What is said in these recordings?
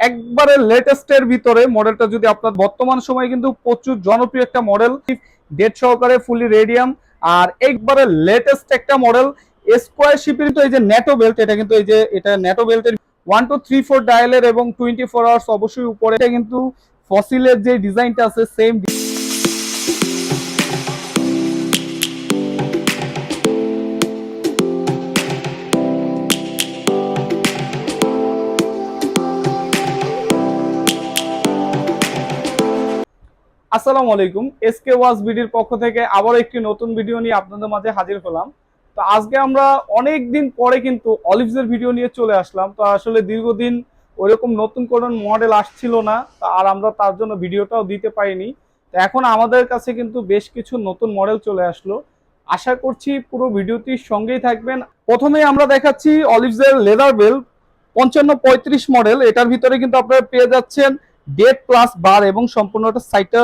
একবারে লেটেস্ট এর ভিতরে মডেলটা যদি আপনার বর্তমান সময়ে কিন্তু প্রচুর জনপ্রিয় একটা মডেল ডেট সহকারে ফুলি রেডিয়াম আর একবারে লেটেস্ট একটা মডেল স্কোয়ার শিপের তো এই যে নেটো বেল্ট এটা কিন্তু এই যে, এটা নেটো বেল্টের ওয়ান টু থ্রি ফোর ডায়ালের এবং টোয়েন্টি ফোর আওয়ার্স অবশ্যই উপরে। এটা কিন্তু ফসিলের যে ডিজাইনটা আছে সেম আসসালামু আলাইকুম। এসকে ওয়াজ বিডির পক্ষ থেকে আবার একটি নতুন ভিডিও নিয়ে আপনাদের মাঝে হাজির হলাম। তো আজকে আমরা অনেক দিন পরে কিন্তু অলিভসের ভিডিও নিয়ে চলে আসলাম। তো আসলে দীর্ঘদিন ওইরকম নতুন কোনো মডেল আসছিল না আর আমরা তার জন্য ভিডিওটাও দিতে পারিনি। তো এখন আমাদের কাছে কিন্তু বেশ কিছু নতুন মডেল চলে আসলো। আশা করছি পুরো ভিডিওটির সঙ্গেই থাকবেন। প্রথমেই আমরা দেখাচ্ছি অলিভসের লেদার বেল পঞ্চান্ন পঁয়ত্রিশ মডেল এটার ভিতরে কিন্তু আপনারা পেয়ে যাচ্ছেন ডেট প্লাস বার এবং সম্পূর্ণটা সাইটটা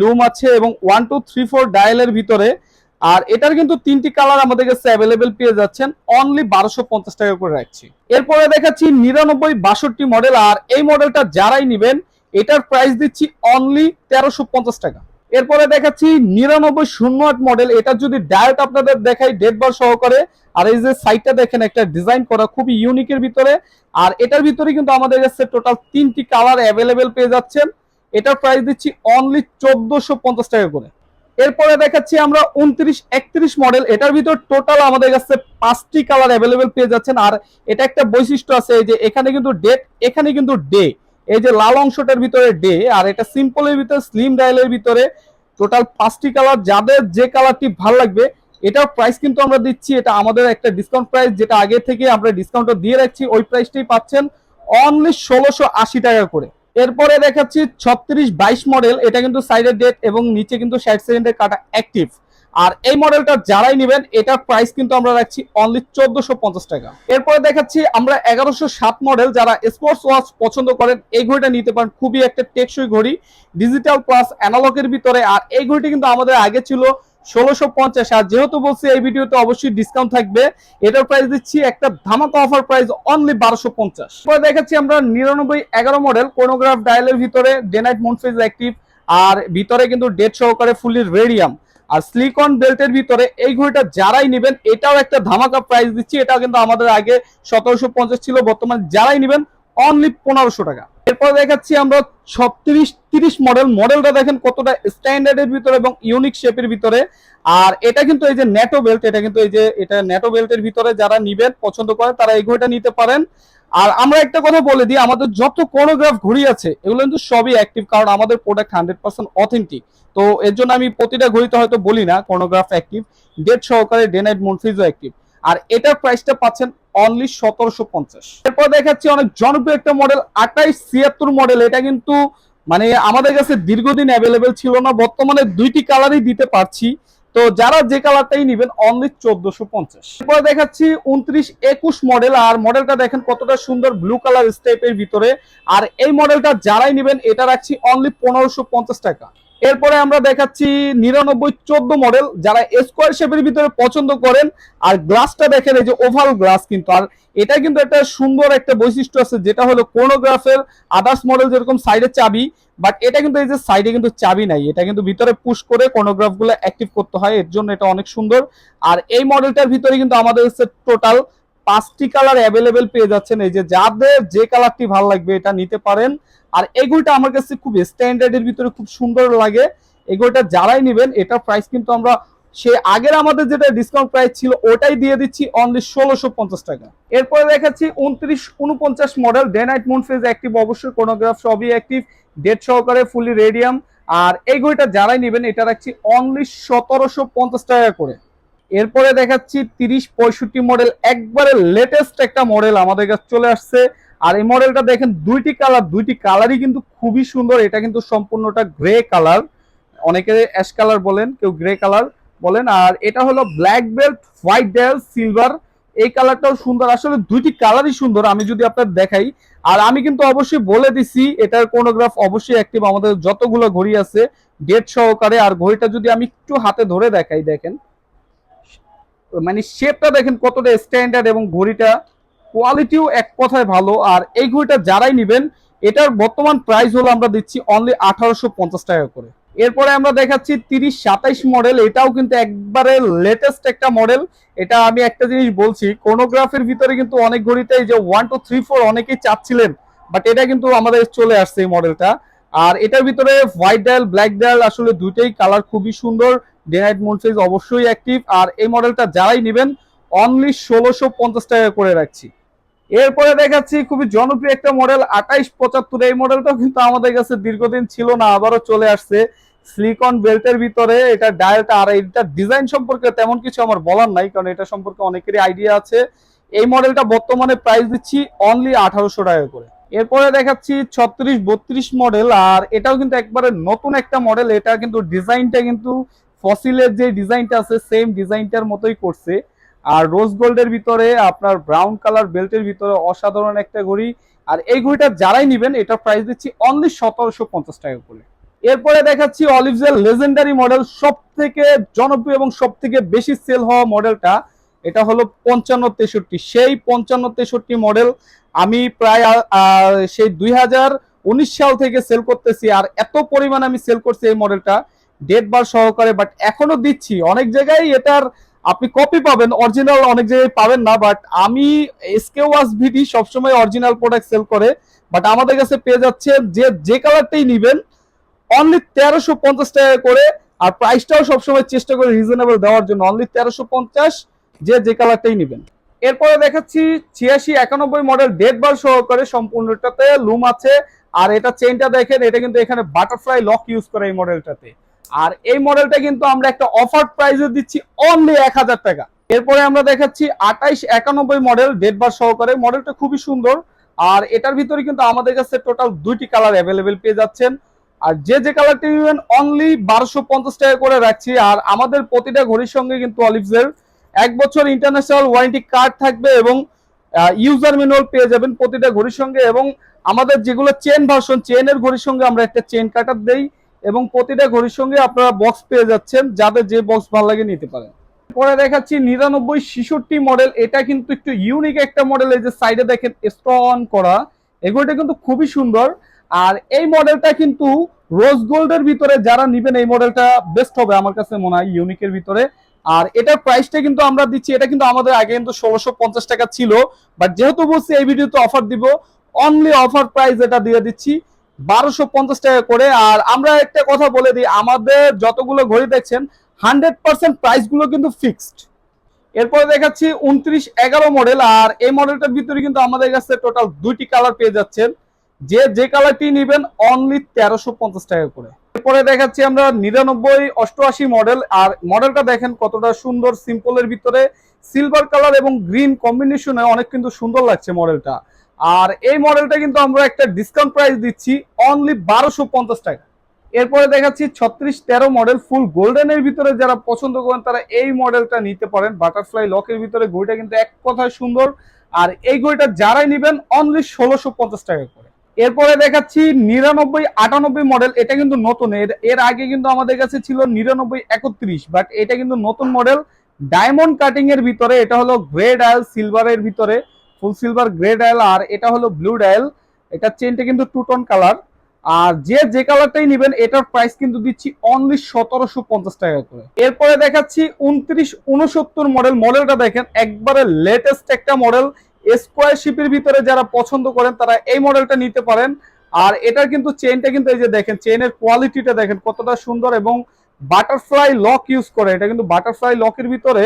লুম আছে এবং ওয়ান টু থ্রি ফোর ডায়ালের ভিতরে। আর এটার কিন্তু তিনটি কালার আমাদের কাছে অ্যাভেলেবেল পেয়ে যাচ্ছেন। অনলি বারোশো পঞ্চাশ টাকা করে রাখছি। এরপরে দেখাচ্ছি নিরানব্বই, বাষট্টি মডেল আর এই মডেলটা যারাই নিবেন, এটার প্রাইস দিচ্ছি অনলি তেরোশো পঞ্চাশ টাকা। এরপরে দেখাচ্ছি নিরানব্বই শূন্য আট মডেল এটা যদি ডায়েট আপনাদের দেখাই ডেট বার সহকারে, আর এই যে সাইটটা দেখেন, একটা ডিজাইন করা খুবই ইউনিকের ভিতরে। আর এটার ভিতরে কিন্তু আমাদের কাছে টোটাল তিনটি কালার অ্যাভেলেবেল পেয়ে যাচ্ছেন। এটার প্রাইস দিচ্ছি অনলি চোদ্দশো পঞ্চাশ টাকা করে। এরপরে দেখাচ্ছি আমরা উনত্রিশ একত্রিশ মডেল এটার ভিতর টোটাল আমাদের কাছে পাঁচটি কালার অ্যাভেলেবেল পেয়ে যাচ্ছেন। আর এটা একটা বৈশিষ্ট্য আছে যে এখানে কিন্তু ডেট এখানে কিন্তু ডে এই যে লাল অংশটার ভিতরে ডে, আর এটা সিম্পলের ভিতরে স্লিম ডায়ালের ভিতরে টোটাল পাঁচটি কালার যাদের যে কালারটি ভালো লাগবে, এটার প্রাইস কিন্তু আমরা দিচ্ছি, এটা আমাদের একটা ডিসকাউন্ট প্রাইস যেটা আগে থেকে আমরা ডিসকাউন্টটা দিয়ে রাখছি, ওই প্রাইসটাই পাচ্ছেন অনলি ষোলোশো আশি টাকা করে। এরপরে দেখাচ্ছি ছত্রিশ বাইশ মডেল এটা কিন্তু সাইডের ডেট এবং নিচে কিন্তু ষাট সেকেন্ডের কাটা অ্যাক্টিভ আর এই মডেলটা যারাই নেবেন, এটার প্রাইস কিন্তু আমরা রাখছি অনলি চোদ্দশো টাকা। এরপরে দেখাচ্ছি আমরা এগারোশো মডেল যারা স্পোর্টস ওয়াচ পছন্দ করেন, এই ঘড়িটা নিতে পারেন। খুবই একটা টেকসই ঘড়ি ডিজিটাল প্লাস অ্যানালগের ভিতরে। আর এই ঘড়িটি কিন্তু আমাদের আগে ছিল ষোলোশো পঞ্চাশ। আর যেহেতু বলছি, এই ভিডিওতে অবশ্যই ডিসকাউন্ট থাকবে। এটার প্রাইস দিচ্ছি একটা ধামাকা অফার প্রাইস অনলি বারোশো পঞ্চাশ। পরে দেখাচ্ছি আমরা নিরানব্বই এগারো মডেল কোনোগ্রাফ ডায়ালের ভিতরে ডেনাইট মুনফেজ অ্যাক্টিভ আর ভিতরে কিন্তু ডেট সহকারে ফুলি রেডিয়াম আর স্লিকন বেল্টের ভিতরে এই ঘড়িটা যারাই নেবেন, এটাও একটা ধামাকা প্রাইস দিচ্ছি, এটাও কিন্তু আমাদের আগে সতেরোশো পঞ্চাশ ছিল, বর্তমানে যারাই নেবেন অনলি পনেরোশো টাকা। এরপর দেখাচ্ছি আমরা ছত্রিশ, তিরিশ মডেল মডেলটা দেখেন কতটা স্ট্যান্ডার্ডের ভিতরে এবং ইউনিক শেপের ভিতরে। আর এটা কিন্তু এই যে নেটো বেল্ট এটা কিন্তু এই যে, এটা নেটো বেল্টের ভিতরে যারা নিবেন, পছন্দ করে, তারা এই ঘড়িটা নিতে পারেন। আর আমরা একটা কথা বলে দিই, আমাদের যত কোনোগ্রাফ ঘড়ি আছে, এগুলো কিন্তু সবই অ্যাক্টিভ কারণ আমাদের প্রোডাক্ট হান্ড্রেড পার্সেন্ট অথেন্টিক তো এর জন্য আমি প্রতিটা ঘড়িতে হয়তো বলি না কোনোগ্রাফ অ্যাক্টিভ ডেট সহকারে ডে নাইট মুনফিজও অ্যাক্টিভ আর এটার প্রাইসটা পাচ্ছেন অনলি সতেরোশো পঞ্চাশ। এরপর দেখাচ্ছি অনেক জনপ্রিয় একটা মডেল আঠাইশ ছিয়াত্তর মডেল এটা কিন্তু মানে আমাদের কাছে দীর্ঘদিন অ্যাভেলেবেল ছিল না, বর্তমানে দুইটি কালারই দিতে পারছি। তো যারা যে কালারটাই নিবেন অনলি চোদ্দশো পঞ্চাশ। এরপরে দেখাচ্ছি উনত্রিশ একুশ মডেল আর মডেলটা দেখেন কতটা সুন্দর ব্লু কালার স্টেপের ভিতরে। আর এই মডেলটা যারাই নিবেন, এটা রাখছি অনলি পনেরোশো পঞ্চাশ টাকা। এরপরে আমরা দেখাচ্ছি নিরানব্বই চোদ্দ মডেল যারা স্কোয়ার শেপের ভিতরে পছন্দ করেন, আর গ্লাসটা দেখেন এই যে ওভাল গ্লাস কিন্তু। আর এটা কিন্তু একটা সুন্দর একটা বৈশিষ্ট্য আছে, যেটা হলো কোনোগ্রাফের আদার্স মডেল যেরকম সাইডে চাবি বাট এটা কিন্তু এই যে সাইডে কিন্তু চাবি নাই। এটা কিন্তু ভিতরে পুশ করে কোনোগ্রাফগুলো অ্যাক্টিভ করতে হয়, এর জন্য এটা অনেক সুন্দর। আর এই মডেলটার ভিতরে কিন্তু আমাদের হচ্ছে টোটাল পাঁচটি কালার অ্যাভেলেবেল পেয়ে যাচ্ছেন। এই যে যাদের যে কালারটি ভালো লাগবে এটা নিতে পারেন। আর এগুলোটা আমার কাছে খুব স্ট্যান্ডার্ডের ভিতরে খুব সুন্দর লাগে। এগুলোটা যারাই নেবেন এটার প্রাইস কিন্তু আমরা সে আগের আমাদের যেটা ডিসকাউন্ট প্রাইস ছিল, ওটাই দিয়ে দিচ্ছি অনলি ষোলোশো পঞ্চাশ টাকা। এরপরে দেখাচ্ছি উনত্রিশ উনপঞ্চাশ model day night moon phase active অবশ্যই কোনোগ্রাফ সবই অ্যাক্টিভ ডেট সহকারে ফুলি রেডিয়াম আর এই ঘড়িটা যারাই নেবেন, এটা রাখছি অনলি সতেরোশো পঞ্চাশ টাকা করে। এরপরে দেখাচ্ছি তিরিশ পঁয়ষট্টি মডেল একবারে লেটেস্ট একটা মডেল আমাদের কাছে চলে আসছে। আর এই মডেলটা দেখেন, দুইটি কালার দুইটি কালারই কিন্তু খুবই সুন্দর। এটা কিন্তু সম্পূর্ণটা গ্রে কালার অনেকে অ্যাশ কালার বলেন, কেউ গ্রে কালার বলেন। আর এটা হলো black belt white dial silver এই কালারটাও সুন্দর। আসলে দুইটি কালারই সুন্দর, আমি যদি আপনার দেখাই। আর আমি কিন্তু অবশ্যই বলে দিছি, এটার কোনোগ্রাফ অবশ্যই অ্যাক্টিভ আমাদের যতগুলো ঘড়ি আছে ডেট সহকারে। আর ঘড়িটা যদি আমি একটু হাতে ধরে দেখাই, দেখেন। মানে শেপটা দেখেন কতটা স্ট্যান্ডার্ড এবং ঘড়িটা কোয়ালিটিও এক কথায় ভালো। আর এই ঘড়িটা যারাই নেবেন, এটার বর্তমান প্রাইস হলো আমরা দিচ্ছি অনলি আঠারোশো পঞ্চাশ টাকা করে। এরপরে আমরা দেখাচ্ছি তিরিশ সাতাইশ মডেল এটাও কিন্তু একবারে লেটেস্ট একটা মডেল এটা আমি একটা জিনিস বলছি কোনোগ্রাফের ভিতরে কিন্তু অনেক ঘড়িতে যে ওয়ান টু থ্রি ফোর অনেকেই চাচ্ছিলেন বাট এটা কিন্তু আমাদের চলে আসছে এই মডেলটা আর এটার ভিতরে হোয়াইট ডায়াল ব্ল্যাক ডায়াল আসলে দুইটাই কালার খুবই সুন্দর। ডে নাইট মুন ফেজ অবশ্যই অ্যাক্টিভ আর এই মডেলটা যারাই নেবেন অনলি ষোলোশো পঞ্চাশ টাকা করে রাখছি। এরপরে দেখাচ্ছি খুবই জনপ্রিয় একটা মডেল আঠাইশ পঁচাত্তর, এই মডেলটাও কিন্তু আমাদের কাছে দীর্ঘদিন ছিল না, আবারও চলে আসছে। সিলিকন বেল্টের ভিতরে এটা ডায়ালটা আর এটা ডিজাইন সম্পর্কে তেমন কিছু আমার বলার নাই, কারণ এটা সম্পর্কে অনেকেরই আইডিয়া আছে। এই মডেলটা বর্তমানে প্রাইস দিচ্ছি অনলি আঠারোশো টাকা করে। এরপরে দেখাচ্ছি ছত্রিশ বত্রিশ মডেল আর এটাও কিন্তু একবারে নতুন একটা মডেল এটা কিন্তু ডিজাইনটা কিন্তু ফসিলের যে ডিজাইনটা আছে সেম ডিজাইনটার মতোই করছে। আর রোজ গোল্ডের ভিতরে আপনার ব্রাউন কালার বেল্টের ভিতরে অসাধারণ একটা ঘড়ি। আর এই ঘড়িটা যারাই নেবেন, এটা প্রাইস দিচ্ছি অনলি সতেরোশো পঞ্চাশ টাকা করে। এরপরে দেখাচ্ছি অলিভসের লেজেন্ডারি মডেল সব থেকে জনপ্রিয় এবং সব থেকে বেশি সেল হওয়া মডেলটা এটা হলো পঞ্চান্ন তেষট্টি। সেই পঞ্চান্ন তেষট্টি মডেল আমি প্রায় সেই দুই হাজার উনিশ সাল থেকে সেল করতেছি। আর এত পরিমাণ আমি সেল করছি এই মডেলটা ডেট বার সহকারে বাট এখনও দিচ্ছি। অনেক জায়গায় এটার আপনি কপি পাবেন অরিজিনাল অনেক জায়গায় পাবেন না বাট আমি এসকে ওয়াস ভিডি সবসময় অরিজিনাল প্রোডাক্ট সেল করে বাট আমাদের কাছে পেয়ে যাচ্ছে যে যে কালারটাই নিবেন অনলি তেরোশো পঞ্চাশ টাকা করে, আর প্রাইসটাও সবসময় চেষ্টা করে রিজনেবল দেওয়ার জন্য অনলি তেরোশো পঞ্চাশ যে যে কালারটাই নিবেন। এরপরে দেখাচ্ছি ছিয়াশি একানব্বই মডেল ডেট বার সহকারে, সম্পূর্ণটাতে লুম আছে, আর এটা চেনটা দেখেন, এটা কিন্তু এখানে বাটারফ্লাই লক ইউজ করে এই মডেলটাতে আর এই মডেলটা কিন্তু আমরা একটা অফার প্রাইসে দিচ্ছি অনলি এক হাজার টাকা। এরপরে আমরা দেখাচ্ছি আঠাইশ একানব্বই মডেল ডেট বার সহকারে। মডেলটা খুবই সুন্দর। আর এটার ভিতরে কিন্তু আমাদের কাছে টোটাল দুইটি কালার অ্যাভেলেবেল পেয়ে যাচ্ছেন। আর যে যে কালারটি নেবেন অনলি বারোশো পঞ্চাশ টাকা করে রাখছি। আর আমাদের প্রতিটা ঘড়ির সঙ্গে কিন্তু অলিভসের এক বছর ইন্টারন্যাশনাল ওয়ারেন্টি কার্ড থাকবে এবং ইউজার ম্যানুয়াল পেয়ে যাবেন প্রতিটা ঘড়ির সঙ্গে। এবং আমাদের যেগুলো চেন ভার্সন চেনের ঘড়ির সঙ্গে আমরা একটা চেন কাটার দেই। এবং প্রতিটা ঘড়ির সঙ্গে আপনারা বক্স পেয়ে যাচ্ছেন, যাদের যে বক্স ভালো লাগে নিতে পারেন। পরে দেখাচ্ছি নিরানব্বই ছিষট্টি মডেল এটা কিন্তু একটু ইউনিক একটা মডেল এই যে সাইডে দেখেন স্টোন করা। এগুলোটা কিন্তু খুবই সুন্দর। আর এই মডেলটা কিন্তু রোজ গোল্ডের ভিতরে যারা নিবেন, এই মডেলটা বেস্ট হবে আমার কাছে মনে হয় ইউনিকের ভিতরে। আর এটার প্রাইসটা কিন্তু আমরা দিচ্ছি, এটা কিন্তু আমাদের আগে কিন্তু ষোলোশো পঞ্চাশ টাকা ছিল। বাট যেহেতু বলছি, এই ভিডিওতে অফার দিব অনলি অফার প্রাইস এটা দিয়ে দিচ্ছি। বারোশো পঞ্চাশ টাকা করে। আর আমরা একটা কথা বলে দিই, আমাদের যতগুলো ঘড়ি দেখছেন, হান্ড্রেড পার্সেন্ট প্রাইসগুলো কিন্তু ফিক্সড। এরপরে দেখাচ্ছি উনত্রিশ এগারো মডেল, আর এই মডেলটার ভিতরে কিন্তু আমাদের কাছে টোটাল দুইটি কালার পেয়ে যাচ্ছেন। যে যে কালারটি নেবেন অনলি তেরোশো পঞ্চাশ টাকা করে। এরপরে দেখাচ্ছি আমরা নিরানব্বই অষ্টআশি মডেল, আর মডেলটা দেখেন কতটা সুন্দর সিম্পলের ভিতরে। সিলভার কালার এবং গ্রিন কম্বিনেশনে অনেক কিন্তু সুন্দর লাগছে মডেলটা। আর এই মডেলটা কিন্তু আমরা একটা ডিসকাউন্ট প্রাইস দিচ্ছি অনলি বারোশো পঞ্চাশ টাকা। এরপরে দেখাচ্ছি ছত্রিশ তেরো মডেল ফুল গোল্ডেনের ভিতরে যারা পছন্দ করেন, তারা এই মডেলটা নিতে পারেন। বাটারফ্লাই লকের ভিতরে ঘড়িটা কিন্তু এক কথায় সুন্দর। আর এই ঘড়িটা যারাই নেবেন অনলি ষোলোশো পঞ্চাশ টাকা করে। এরপরে দেখাচ্ছি নিরানব্বই আটানব্বই মডেল এটা কিন্তু নতুন। এর এর আগে কিন্তু আমাদের কাছে ছিল নিরানব্বই একত্রিশ বাট এটা কিন্তু নতুন মডেল ডায়মন্ড কাটিং এর ভিতরে, এটা হলো গ্রে ডায়াল সিলভারের ভিতরে। ফুল সিলভার গ্রে ডায়াল, আর এটা হলো ব্লু ডায়াল। এটা চেনটা কিন্তু টু টোন কালার। আর যে যে কালারটাই নেবেন, এটার প্রাইস কিন্তু দিচ্ছি অনলি সতেরোশো পঞ্চাশ টাকা করে। এরপরে দেখাচ্ছি উনত্রিশ উনসত্তর মডেল। মডেলটা দেখেন, একবারে লেটেস্ট একটা মডেল। স্কোয়ার শিপের ভিতরে যারা পছন্দ করেন, তারা এই মডেলটা নিতে পারেন। আর এটার কিন্তু চেনটা কিন্তু এই যে দেখেন চেনের কোয়ালিটিটা দেখেন, কতটা সুন্দর এবং বাটারফ্লাই লক ইউজ করে। এটা কিন্তু বাটারফ্লাই লকের ভিতরে,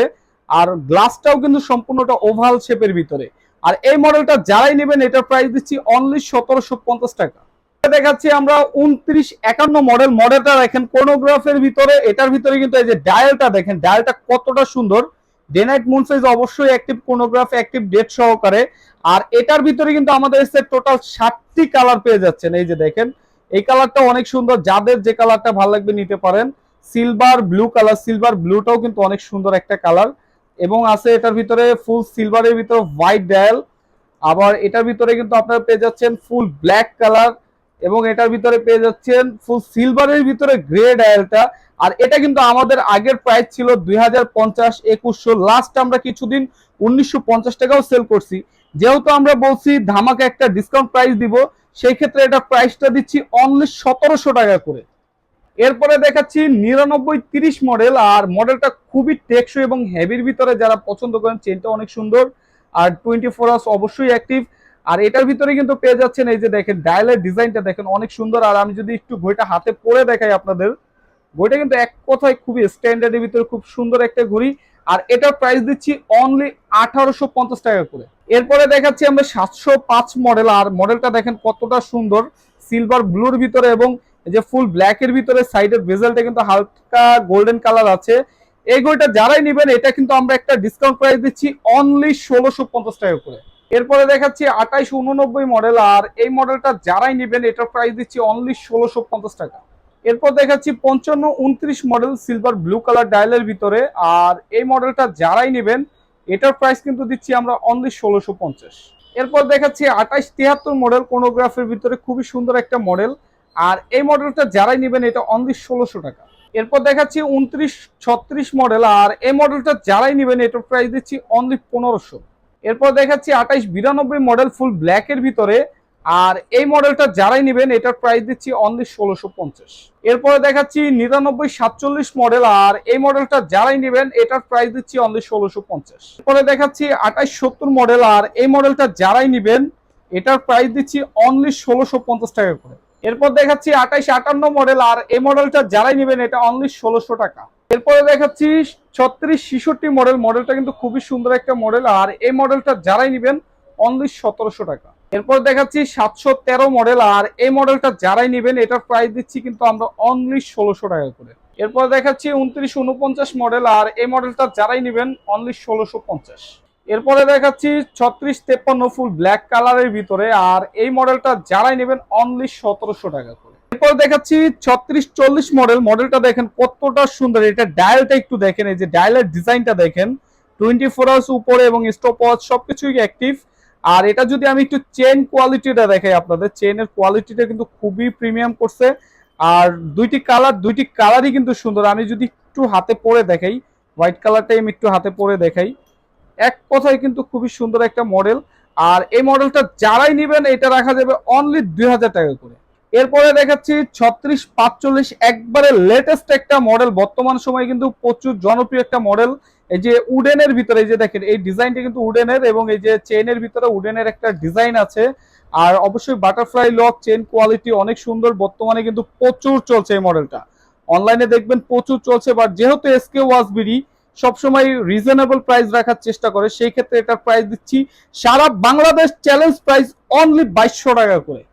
আর গ্লাসটাও কিন্তু সম্পূর্ণটা ওভাল শেপের ভিতরে। আর এই মডেলটা যারাই নেবেন এটার প্রাইস দিচ্ছি অনলি সতেরোশো পঞ্চাশ টাকা। দেখাচ্ছি আমরা উনত্রিশ একান্ন মডেল মডেলটা দেখেন কোনোগ্রাফের ভিতরে, এটার ভিতরে কিন্তু এই যে ডায়ালটা দেখেন ডায়ালটা কতটা সুন্দর। ডে নাইট মুন সাইজ অবশ্যই অ্যাক্টিভ কোনোগ্রাফ অ্যাক্টিভ ডেট সহকারে। আর এটার ভিতরে কিন্তু আমাদের এসে টোটাল ষাটটি কালার পেয়ে যাচ্ছেন। এই যে দেখেন, এই কালারটা অনেক সুন্দর। যাদের যে কালারটা ভালো লাগবে নিতে পারেন। সিলভার ব্লু কালার সিলভার ব্লুটাও কিন্তু অনেক সুন্দর একটা কালার এবং আছে এটার ভিতরে ফুল সিলভারের ভিতরে হোয়াইট ডায়াল আবার এটার ভিতরে কিন্তু আপনারা পেয়ে যাচ্ছেন ফুল ব্ল্যাক কালার এবং এটার ভিতরে পেয়ে যাচ্ছেন ফুল সিলভারের ভিতরে গ্রে ডায়ালটা আর এটা কিন্তু আমাদের আগের প্রাইস ছিল দুই হাজার পঞ্চাশ, একুশশো। লাস্ট আমরা কিছুদিন উনিশশো পঞ্চাশ টাকাও সেল করছি। যেহেতু আমরা বলছি ধামাকে একটা ডিসকাউন্ট প্রাইস দিব, সেই ক্ষেত্রে এটা প্রাইসটা দিচ্ছি অনলি সতেরোশো টাকা করে। এরপরে দেখাচ্ছি নিরানব্বই তিরিশ মডেল আর মডেলটা খুবই টেকসই এবং হেভির ভিতরে যারা পছন্দ করেন চেনটা অনেক সুন্দর, আর টোয়েন্টি ফোর আওয়ার্স অবশ্যই অ্যাক্টিভ আর এটার ভিতরে কিন্তু পেয়ে যাচ্ছেন এই যে দেখেন ডায়ালের ডিজাইনটা দেখেন, অনেক সুন্দর, আর আমি যদি একটু বইটা হাতে পরে দেখাই আপনাদের বইটা কিন্তু এক কথায় খুবই স্ট্যান্ডার্ডের ভিতরে খুব সুন্দর একটা ঘড়ি, আর এটার প্রাইস দিচ্ছি অনলি আঠারোশো পঞ্চাশ টাকা করে। এরপরে দেখাচ্ছি আমরা সাতশো পাঁচ মডেল আর মডেলটা দেখেন কতটা সুন্দর সিলভার ব্লুর ভিতরে এবং যে ফুল ব্ল্যাক এর ভিতরে সাইডের বেজেলটা কিন্তু হালকা গোল্ডেন কালার আছে। এই ঘড়িটা যারাই নেবেন, এটা কিন্তু আমরা একটা ডিসকাউন্ট প্রাইস দিচ্ছি অনলি ষোলোশো পঞ্চাশ টাকা করে। এরপরে দেখাচ্ছি আঠাইশ উননব্বই মডেল আর এই মডেলটা যারাই নেবেন, এটার প্রাইস দিচ্ছি অনলি ষোলোশো পঞ্চাশ টাকা। এরপর দেখাচ্ছি পঞ্চান্ন উনত্রিশ মডেল সিলভার ব্লু কালার ডায়ালের ভিতরে, আর এই মডেলটা যারাই নেবেন, এটার প্রাইস কিন্তু দিচ্ছি আমরা অনলি ষোলোশো পঞ্চাশ। এরপর দেখাচ্ছি আঠাইশ তিয়াত্তর মডেল কোনোগ্রাফের ভিতরে খুবই সুন্দর একটা মডেল আর এই মডেলটা যারাই নেবেন, এটা অনলি ষোলোশো টাকা। এরপর দেখাচ্ছি উনত্রিশ, ছত্রিশ মডেল আর এই মডেলটা যারাই নেবেন, এটার প্রাইস দিচ্ছি অনলি পনেরোশো। এরপর দেখাচ্ছি আঠাইশ, বিরানব্বই মডেল ফুল ব্ল্যাক এর ভিতরে, আর এই মডেলটা যারাই নেবেন, এটার প্রাইস দিচ্ছি অনলি ষোলোশো পঞ্চাশ। এরপরে দেখাচ্ছি নিরানব্বই, সাতচল্লিশ মডেল আর এই মডেলটা যারাই নেবেন, এটার প্রাইস দিচ্ছি অনলি ষোলোশো পঞ্চাশ। এরপরে দেখাচ্ছি আঠাইশ, সত্তর মডেল আর এই মডেলটা যারাই নেবেন, এটার প্রাইস দিচ্ছি অনলি ষোলোশো পঞ্চাশ টাকা করে। এরপর দেখাচ্ছি আঠাইশ আটান্ন মডেল আর এই মডেলটা যারাই নেবেন, এটা অনলি ষোলোশো টাকা। এরপরে দেখাচ্ছি ছত্রিশ ছিষট্টি মডেল মডেলটা কিন্তু খুবই সুন্দর একটা মডেল আর এই মডেলটা যারাই নেবেন অনলি সতেরোশো টাকা। এরপর দেখাচ্ছি সাতশো তেরো মডেল আর এই মডেলটা যারাই নেবেন, এটার প্রাইস দিচ্ছি কিন্তু আমরা অনলি ষোলোশো টাকা করে। এরপর দেখাচ্ছি উনত্রিশ উনপঞ্চাশ মডেল আর এই মডেলটা যারাই নেবেন অনলি ষোলোশো পঞ্চাশ। এরপরে দেখাচ্ছি ছত্রিশ তেপ্পান্ন ফুল ব্ল্যাক কালারের ভিতরে, আর এই মডেলটা যারাই নেবেন অনলি সতেরোশো টাকা করে। এরপর দেখাচ্ছি ছত্রিশ চল্লিশ মডেল, মডেলটা দেখেন কতটা সুন্দর। এটা ডায়ালটা একটু দেখেন, এই যে ডায়ালের ডিজাইনটা দেখেন টোয়েন্টি ফোর আওয়ার্স উপরে এবং স্টপ ওয়াচ সবকিছুই অ্যাক্টিভ আর এটা যদি আমি একটু চেন কোয়ালিটিটা দেখাই আপনাদের চেনের কোয়ালিটিটা কিন্তু খুবই প্রিমিয়াম করছে। আর দুইটি কালার দুইটি কালারই কিন্তু সুন্দর। আমি যদি একটু হাতে পরে দেখাই হোয়াইট কালারটাই আমি একটু হাতে পরে দেখাই। এক কথায় কিন্তু খুবই সুন্দর একটা মডেল। আর এই মডেলটা যারাই নেবেন, এটা রাখা যাবে অনলি দুই হাজার টাকা করে। এরপরে দেখাচ্ছি ছত্রিশ পাঁচচল্লিশ, একবারে লেটেস্ট একটা মডেল। বর্তমান সময়ে কিন্তু প্রচুর জনপ্রিয় একটা মডেল। এই যে উডেনের ভিতরে, এই যে দেখেন, এই ডিজাইনটা কিন্তু উডেনের এবং এই যে চেনের ভিতরে উডেনের একটা ডিজাইন আছে। আর অবশ্যই বাটারফ্লাই লক চেন কোয়ালিটি অনেক সুন্দর। বর্তমানে কিন্তু প্রচুর চলছে এই মডেলটা। অনলাইনে দেখবেন প্রচুর চলছে বাট যেহেতু এসকে বিডি সবসময় রিজনেবল প্রাইস রাখার চেষ্টা করে, সেই ক্ষেত্রে এটার প্রাইস দিচ্ছি সারা বাংলাদেশ চ্যালেঞ্জ প্রাইস অনলি বাইশশো টাকা করে।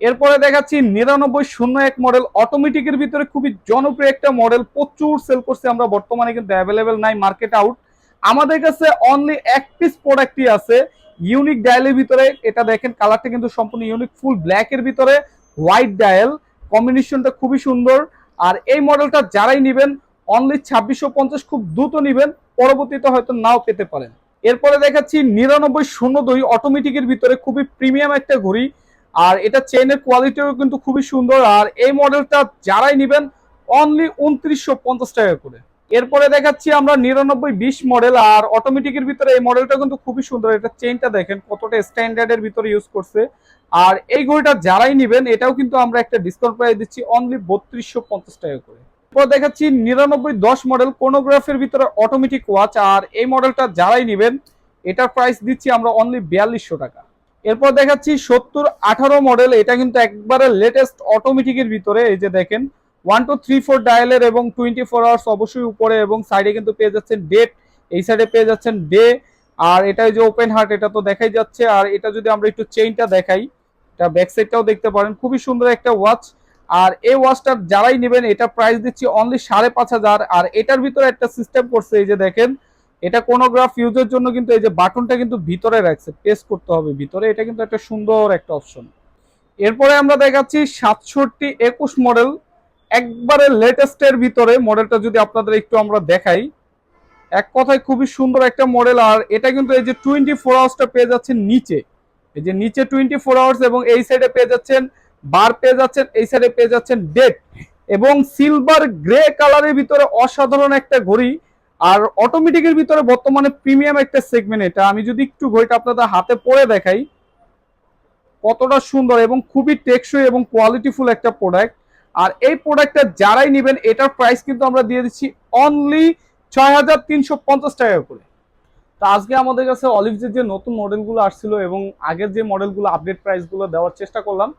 এরপরে দেখাচ্ছি নিরানব্বই শূন্য এক মডেল অটোমেটিকের ভিতরে খুবই জনপ্রিয় একটা মডেল প্রচুর সেল করছে আমরা, বর্তমানে কিন্তু অ্যাভেলেবেল নাই মার্কেট আউট আমাদের কাছে অনলি এক পিস প্রোডাক্টই আছে ইউনিক ডায়ালের ভিতরে, এটা দেখেন কালারটা কিন্তু সম্পূর্ণ ইউনিক ফুল ব্ল্যাক এর ভিতরে হোয়াইট ডায়াল কম্বিনেশনটা খুবই সুন্দর। আর এই মডেলটা যারাই নেবেন অনলি ছাব্বিশশো পঞ্চাশ খুব দ্রুত নেবেন, পরবর্তীতে হয়তো নাও পেতে পারেন। এরপরে দেখাচ্ছি নিরানব্বই শূন্য দুই অটোমেটিকের ভিতরে খুবই প্রিমিয়াম একটা ঘড়ি, আর এটা চেনের কোয়ালিটিও কিন্তু খুবই সুন্দর, আর এই মডেলটা যারাই নেবেন অনলি উনত্রিশশো পঞ্চাশ টাকা করে। এরপরে দেখাচ্ছি আমরা নিরানব্বই বিশ মডেল আর অটোমেটিকের ভিতরে এই মডেলটা কিন্তু খুবই সুন্দর, এটা চেনটা দেখেন কতটা স্ট্যান্ডার্ডের ভিতরে ইউজ করছে। আর এই ঘড়িটা যারাই নেবেন, এটাও কিন্তু আমরা একটা ডিসকাউন্ট প্রাইস দিচ্ছি অনলি বত্রিশশো পঞ্চাশ টাকা করে। এরপর দেখাচ্ছি নিরানব্বই দশ মডেল কোনোগ্রাফের ভিতরে অটোমেটিক ওয়াচ আর এই মডেলটা যারাই নেবেন, এটার প্রাইস দিচ্ছি আমরা অনলি বিয়াল্লিশশো টাকা। এরপর দেখাচ্ছি সত্তর আঠারো মডেল এটা কিন্তু একবারে লেটেস্ট অটোমেটিকের ভিতরে, এই যে দেখেন ওয়ান টু থ্রি ফোর ডায়ালের এবং টোয়েন্টি ফোর আওয়ার্স অবশ্যই উপরে এবং সাইডে কিন্তু পেয়ে যাচ্ছেন ডেট এই সাইডে পেয়ে যাচ্ছেন ডে আর এটা যে ওপেন হার্ট এটা তো দেখাই যাচ্ছে, আর এটা যদি আমরা একটু চেইনটা দেখাই, এটা ব্যাক সাইডটাও দেখতে পারেন, খুবই সুন্দর একটা ওয়াচ আর এই ওয়াচটা যারাই নেবেন, এটা প্রাইস দিচ্ছি অনলি সাড়ে পাঁচ হাজার। আর এটার ভিতরে একটা সিস্টেম করছে, এই যে দেখেন, এটা কোনোগ্রাফ ইউজের জন্য কিন্তু এই যে বাটনটা কিন্তু ভিতরে রাখছে প্রেস করতে হবে ভিতরে, এটা কিন্তু একটা সুন্দর একটা অপশন এরপরে আমরা দেখাচ্ছি সাতষট্টি একুশ মডেল একবারে লেটেস্টের ভিতরে মডেলটা যদি আপনাদের একটু আমরা দেখাই। এক কথায় খুবই সুন্দর একটা মডেল আর এটা কিন্তু এই যে টোয়েন্টি ফোর আওয়ার্সটা পেয়ে যাচ্ছেন নিচে। এই যে নিচে টোয়েন্টি ফোর আওয়ার্স এবং এই সাইডে পেয়ে যাচ্ছেন বার পেয়ে যাচ্ছেন, এই সাইডে পেয়ে যাচ্ছেন ডেট এবং সিলভার গ্রে কালারের ভিতরে অসাধারণ একটা ঘড়ি। আর অটোমেটিকের ভিতরে বর্তমানে প্রিমিয়াম একটা সেগমেন্ট এটা। আমি যদি একটু ঘড়িটা আপনাদের হাতে পরে দেখাই, কতটা সুন্দর এবং খুবই টেকসই এবং কোয়ালিটিফুল একটা প্রোডাক্ট আর এই প্রোডাক্টটা যারাই নেবেন, এটার প্রাইস কিন্তু আমরা দিয়ে দিচ্ছি অনলি ছয় হাজার তিনশো পঞ্চাশ টাকা করে। তো আজকে আমাদের কাছে অলিভসের যে নতুন মডেলগুলো আসছিল এবং আগের যে মডেলগুলো আপডেট প্রাইসগুলো দেওয়ার চেষ্টা করলাম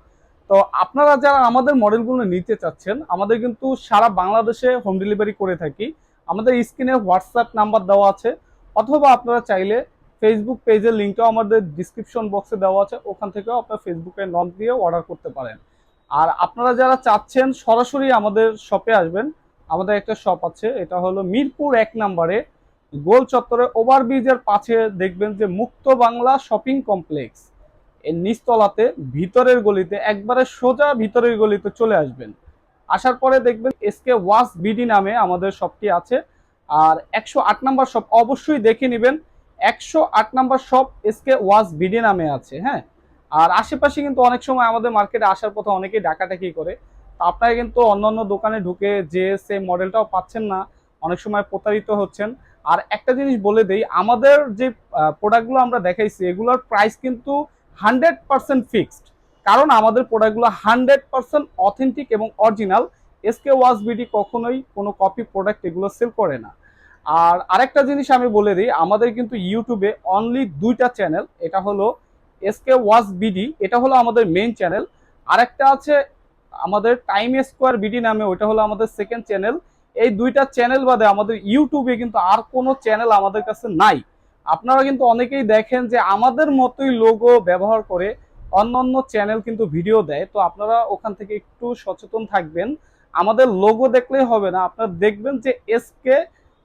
তো আপনারা যারা আমাদের মডেলগুলো নিতে চাচ্ছেন, আমাদের কিন্তু সারা বাংলাদেশে হোম ডেলিভারি করে থাকি। আমাদের স্ক্রিনে হোয়াটসঅ্যাপ নাম্বার দেওয়া আছে, অথবা আপনারা চাইলে ফেসবুক পেজের লিঙ্কটাও আমাদের ডিসক্রিপশন বক্সে দেওয়া আছে, ওখান থেকেও আপনার ফেসবুকে নক দিয়ে অর্ডার করতে পারেন। আর আপনারা যারা চাচ্ছেন, সরাসরি আমাদের শপে আসবেন। আমাদের একটা শপ আছে, এটা হলো মিরপুর এক নম্বরে, গোল চত্বরে ওভারব্রিজের পাশে দেখবেন যে মুক্ত বাংলা শপিং কমপ্লেক্স এর নিচতলাতে ভিতরের গলিতে, একবারে সোজা ভিতরের গলিতে চলে আসবেন। আসার পরে দেখবেন এসকে ওয়াস বিডি নামে আমাদের শপটি আছে। আর একশো আট নাম্বার শপ অবশ্যই দেখে নেবেন, একশো আট নাম্বার শপ এসকে ওয়াস বিডি নামে আছে হ্যাঁ? আর আশেপাশে কিন্তু অনেক সময় আমাদের মার্কেটে আসার পথে অনেকেই ডাকাটাকি করে। তো আপনারা কিন্তু অন্যান্য দোকানে ঢুকে যে সেই মডেলটাও পাচ্ছেন না, অনেক সময় প্রতারিত হচ্ছেন। আর একটা জিনিস বলে দেই, আমাদের যে প্রোডাক্টগুলো আমরা দেখাইছি, এগুলোর প্রাইস কিন্তু হান্ড্রেড পার্সেন্ট ফিক্সড। কারণ আমাদের প্রোডাক্টগুলো হান্ড্রেড পার্সেন্ট অথেন্টিক এবং অরিজিনাল এসকে ওয়াস বিডি কখনোই কোনো কপি প্রোডাক্ট এগুলো সেল করে না। আর আরেকটা জিনিস আমি বলে দিই, আমাদের কিন্তু ইউটিউবে অনলি দুইটা চ্যানেল এটা হলো এসকে ওয়াস বিডি, এটা হলো আমাদের মেন চ্যানেল আরেকটা আছে আমাদের টাইম স্কোয়ার বিডি নামে, ওইটা হলো আমাদের সেকেন্ড চ্যানেল এই দুইটা চ্যানেল বাদে আমাদের ইউটিউবে কিন্তু আর কোনো চ্যানেল আমাদের কাছে নাই। আপনারা কিন্তু অনেকেই দেখেন যে আমাদের মতোই লোগো ব্যবহার করে অন্যান্য চ্যানেল কিন্তু ভিডিও দেয়। তো আপনারা ওখান থেকে একটু সচেতন থাকবেন। আমাদের লোগো দেখলেই হবে না। আপনারা দেখবেন যে এসকে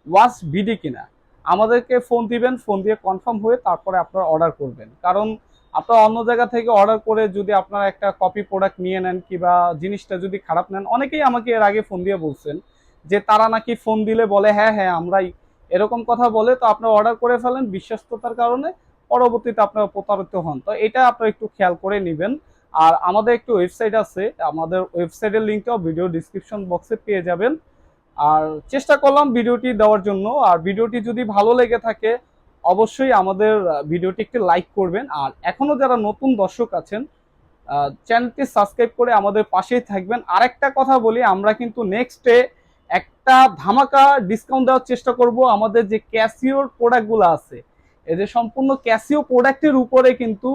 ওয়াচ বিডি কিনা। আমাদেরকে ফোন দিবেন ফোন দিয়ে কনফার্ম হয়ে তারপরে আপনারা অর্ডার করবেন। কারণ আপনারা অন্য জায়গা থেকে অর্ডার করে যদি আপনারা একটা কপি প্রোডাক্ট নিয়ে নেন কিংবা জিনিসটা যদি খারাপ নেন, অনেকেই আমাকে এর আগে ফোন দিয়ে বলছেন যে তারা নাকি ফোন দিলে বলে হ্যাঁ হ্যাঁ আমরাই এরকম কথা বলে তো আপনারা অর্ডার করে ফেলেন বিশ্বস্ততার কারণে পরবর্তীতে আপনারা প্রতারিত হন। তো এটা আপনারা একটু খেয়াল করে নেবেন। আর আমাদের একটু ওয়েবসাইট আছে, আমাদের ওয়েবসাইটের লিঙ্কটাও ভিডিও ডিসক্রিপশন বক্সে পেয়ে যাবেন। আর চেষ্টা করলাম ভিডিওটি দেওয়ার জন্য। আর ভিডিওটি যদি ভালো লেগে থাকে, অবশ্যই আমাদের ভিডিওটি একটু লাইক করবেন। আর এখনও যারা নতুন দর্শক আছেন চ্যানেলটি সাবস্ক্রাইব করে আমাদের পাশেই থাকবেন। আরেকটা কথা বলি, আমরা কিন্তু নেক্সটে একটা ধামাকা ডিসকাউন্ট দেওয়ার চেষ্টা করব। আমাদের যে ক্যাসিওর প্রোডাক্টগুলো আছে, এই যে সম্পূর্ণ ক্যাসিও প্রোডাক্টের উপরে কিন্তু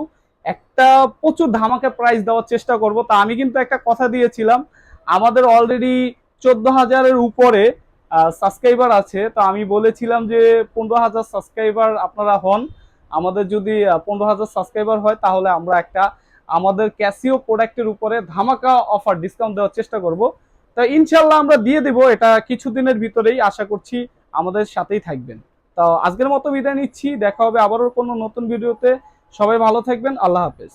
একটা প্রচুর ধামাকা প্রাইস দেওয়ার চেষ্টা করব। তা আমি কিন্তু একটা কথা দিয়েছিলাম, আমাদের অলরেডি চোদ্দ হাজারের উপরে সাবস্ক্রাইবার আছে। তো আমি বলেছিলাম যে পনেরো হাজার সাবস্ক্রাইবার আপনারা হন। আমাদের যদি পনেরো হাজার সাবস্ক্রাইবার হয়, তাহলে আমরা একটা আমাদের ক্যাসিও প্রোডাক্টের উপরে ধামাকা অফার ডিসকাউন্ট দেওয়ার চেষ্টা করব। তো ইনশাল্লাহ আমরা দিয়ে দেব, এটা কিছুদিনের ভিতরেই আশা করছি আমাদের সাথেই থাকবেন। তো আজকের মতো বিদায় নিচ্ছি, দেখা হবে আবারও কোনো নতুন ভিডিওতে। সবাই ভালো থাকবেন, আল্লাহ হাফেজ।